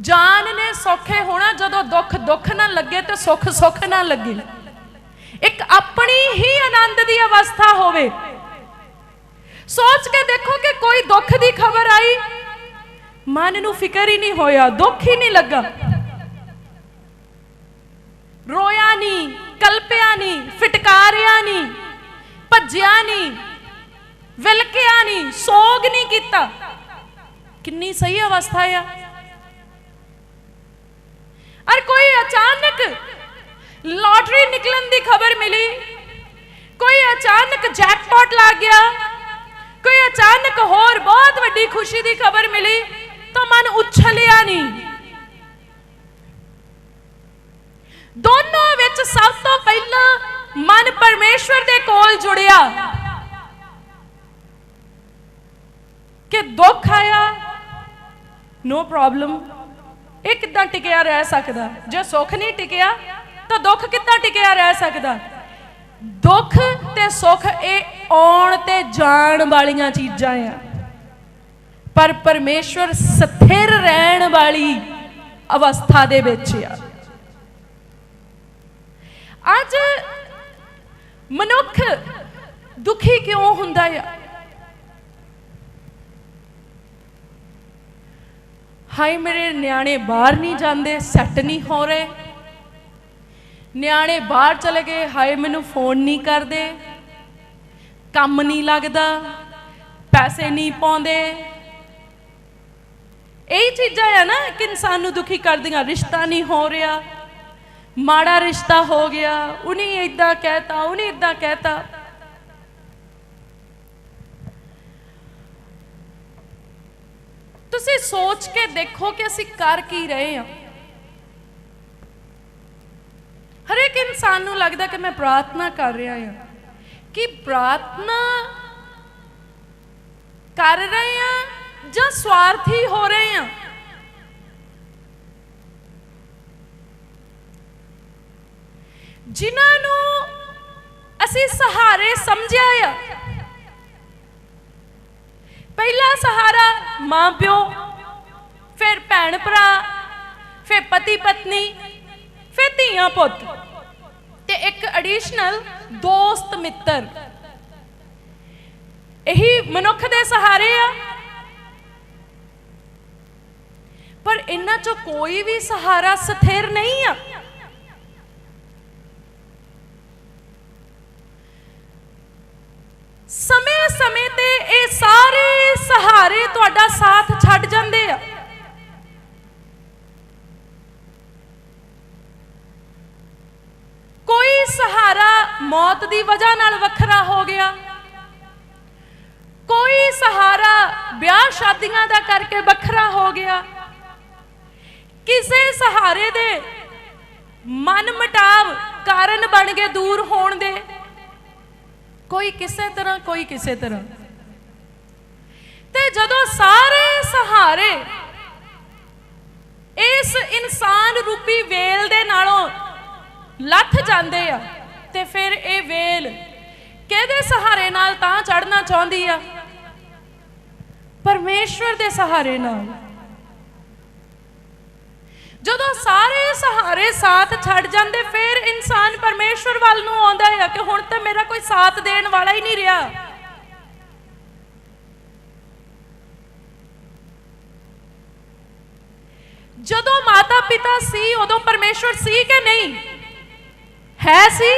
ਜਾਨ ਨੇ ਸੌਖੇ ਹੋਣਾ ਜਦੋਂ ਦੁੱਖ ਦੁੱਖ ਨਾ ਲੱਗੇ ਤੇ ਸੁੱਖ ਸੁੱਖ ਨਾ ਲੱਗੇ। ਇੱਕ ਆਪਣੀ ਹੀ ਆਨੰਦ ਦੀ ਅਵਸਥਾ ਹੋਵੇ। ਸੋਚ ਕੇ ਦੇਖੋ ਕਿ ਕੋਈ ਦੁੱਖ ਦੀ ਖਬਰ ਆਈ। ਮਨ ਨੂੰ ਫਿਕਰ ਹੀ ਨਹੀਂ ਹੋਇਆ, ਦੁੱਖ ਹੀ ਨਹੀਂ ਲੱਗਾ। ਰੋਇਆ ਨਹੀਂ, ਕਲਪਿਆ ਨਹੀਂ, ਫਟਕਾਰਿਆ ਨਹੀਂ। ਭੱਜਿਆ ਨਹੀਂ ਵਿਲਕਿਆ ਨਹੀਂ ਸੋਗ ਨਹੀਂ ਕੀਤਾ। ਕਿੰਨੀ ਸਹੀ ਅਵਸਥਾ ਆ। ਔਰ ਕੋਈ ਅਚਾਨਕ ਲਾਟਰੀ ਨਿਕਲਣ ਦੀ ਖਬਰ ਮਿਲੀ? ਕੋਈ ਅਚਾਨਕ ਜੈਕਪਾਟ ਲੱਗ ਗਿਆ? ਕੋਈ ਅਚਾਨਕ ਹੋਰ ਬਹੁਤ ਵੱਡੀ ਖੁਸ਼ੀ ਦੀ ਖਬਰ ਮਿਲੀ? ਤਾਂ ਮਨ ਉਛਲਿਆ ਨਹੀਂ ਦੋਨੋਂ ਵਿੱਚ ਸਭ ਤੋਂ ਪਹਿਲਾਂ ਮਨ ਪਰਮੇਸ਼ਵਰ ਦੇ ਕੋਲ ਜੁੜਿਆ ਕਿ ਦੁੱਖ ਆਇਆ ਨੋ ਪ੍ਰੋਬਲਮ ਇਹ ਕਿੱਦਾਂ ਟਿਕਿਆ ਰਹਿ ਸਕਦਾ? ਜੇ ਸੁੱਖ ਨਹੀਂ ਟਿਕਿਆ, ਤਾਂ ਦੁੱਖ ਕਿੱਦਾਂ ਟਿਕਿਆ ਰਹਿ ਸਕਦਾ? ਦੁੱਖ ਤੇ ਸੁੱਖ ਇਹ ਆਉਣ ਤੇ ਜਾਣ ਵਾਲੀਆਂ ਚੀਜ਼ਾਂ ਆ। ਪਰ ਪਰਮੇਸ਼ਵਰ ਸਥਿਰ ਰਹਿਣ ਵਾਲੀ ਅਵਸਥਾ ਦੇ ਵਿੱਚ ਆ। ਅੱਜ ਮਨੁੱਖ ਦੁਖੀ ਕਿਉਂ ਹੁੰਦਾ ਆ? ਹਾਏ, ਮੇਰੇ ਨਿਆਣੇ ਬਾਹਰ ਨਹੀਂ ਜਾਂਦੇ, ਸੈੱਟ ਨਹੀਂ ਹੋ ਰਹੇ। ਨਿਆਣੇ ਬਾਹਰ ਚਲੇ ਗਏ, ਹਾਏ, ਮੈਨੂੰ ਫੋਨ ਨਹੀਂ ਕਰਦੇ। ਕੰਮ ਨਹੀਂ ਲੱਗਦਾ, ਪੈਸੇ ਨਹੀਂ ਪਾਉਂਦੇ। ਇਹ ਚੀਜ਼ਾਂ ਆ ਨਾ ਕਿ ਇਨਸਾਨ ਨੂੰ ਦੁਖੀ ਕਰਦੀਆਂ, ਰਿਸ਼ਤਾ ਨਹੀਂ ਹੋ ਰਿਹਾ। ਮਾੜਾ ਰਿਸ਼ਤਾ ਹੋ ਗਿਆ, ਉਹਨੇ ਇਦਾਂ ਕਹਿਤਾ, ਉਹਨੇ ਇਦਾਂ ਕਹਿਤਾ। ਤੁਸੀਂ ਸੋਚ ਕੇ ਦੇਖੋ ਕਿ ਅਸੀਂ ਕਰ ਕੀ ਰਹੇ ਹਾਂ। ਹਰੇਕ ਇਨਸਾਨ ਨੂੰ ਲੱਗਦਾ ਕਿ ਮੈਂ ਪ੍ਰਾਰਥਨਾ ਕਰ ਰਿਹਾ ਹਾਂ ਕਿ ਪ੍ਰਾਰਥਨਾ ਕਰ ਰਹੇ ਹਾਂ ਜਾਂ ਸਵਾਰਥੀ ਹੋ ਰਹੇ ਹਾਂ। ਜਿਨ੍ਹਾਂ ਨੂੰ ਅਸੀਂ ਸਹਾਰੇ ਸਮਝਿਆ ਆ। ਪਹਿਲਾ ਸਹਾਰਾ ਮਾਂ ਪਿਓ, ਫਿਰ ਭੈਣ ਭਰਾ, ਫਿਰ ਪਤੀ ਪਤਨੀ, ਫਿਰ ਧੀਆਂ ਪੁੱਤ ਤੇ ਇੱਕ ਐਡੀਸ਼ਨਲ ਦੋਸਤ ਮਿੱਤਰ। ਇਹੀ ਮਨੁੱਖ ਦੇ ਸਹਾਰੇ ਆ। ਪਰ ਇਹਨਾਂ ਚੋਂ ਕੋਈ ਵੀ ਸਹਾਰਾ ਸਥਿਰ ਨਹੀਂ ਆ। ਸਮੇਂ-ਸਮੇਂ ਤੇ ਇਹ ਸਾਰੇ ਸਹਾਰੇ ਤੁਹਾਡਾ ਸਾਥ ਛੱਡ ਜਾਂਦੇ ਆ। ਕੋਈ ਸਹਾਰਾ ਮੌਤ ਦੀ ਵਜ੍ਹਾ ਨਾਲ ਵੱਖਰਾ ਹੋ ਗਿਆ। ਕੋਈ ਸਹਾਰਾ ਵਿਆਹ ਸ਼ਾਦੀਆਂ ਦਾ ਕਰਕੇ ਵੱਖਰਾ ਹੋ ਗਿਆ। ਕਿਸੇ ਸਹਾਰੇ ਦੇ ਮਨ ਮਟਾਵ ਕਾਰਨ ਬਣ ਕੇ ਦੂਰ ਹੋਣ ਦੇ। ਕੋਈ ਕਿਸੇ ਤਰ੍ਹਾਂ, ਕੋਈ ਕਿਸੇ ਤਰ੍ਹਾਂ। ਤੇ ਜਦੋਂ ਸਾਰੇ ਸਹਾਰੇ ਇਸ ਇਨਸਾਨ ਰੂਪੀ ਵੇਲ ਦੇ ਨਾਲੋਂ ਲੱਥ ਜਾਂਦੇ ਆ, ਤੇ ਫਿਰ ਇਹ ਵੇਲ ਕਿਹਦੇ ਸਹਾਰੇ ਨਾਲ ਤਾਂ ਚੜਨਾ ਚਾਹੁੰਦੀ ਆ? ਪਰਮੇਸ਼ਵਰ ਦੇ ਸਹਾਰੇ ਨਾਲ। ਜਦੋਂ ਸਾਰੇ ਸਹਾਰੇ ਸਾਥ ਛੱਡ ਜਾਂਦੇ, ਫਿਰ ਇਨਸਾਨ ਪਰਮੇਸ਼ਵਰ ਵੱਲ ਨੂੰ ਆਉਂਦਾ ਹੈ ਕਿ ਹੁਣ ਤਾਂ ਮੇਰਾ ਕੋਈ ਸਾਥ ਦੇਣ ਵਾਲਾ ਹੀ ਨਹੀਂ ਰਿਹਾ। ਜਦੋਂ ਮਾਤਾ ਪਿਤਾ ਸੀ, ਉਦੋਂ ਪਰਮੇਸ਼ਵਰ ਸੀ ਕਿ ਨਹੀਂ? ਹੈ ਸੀ?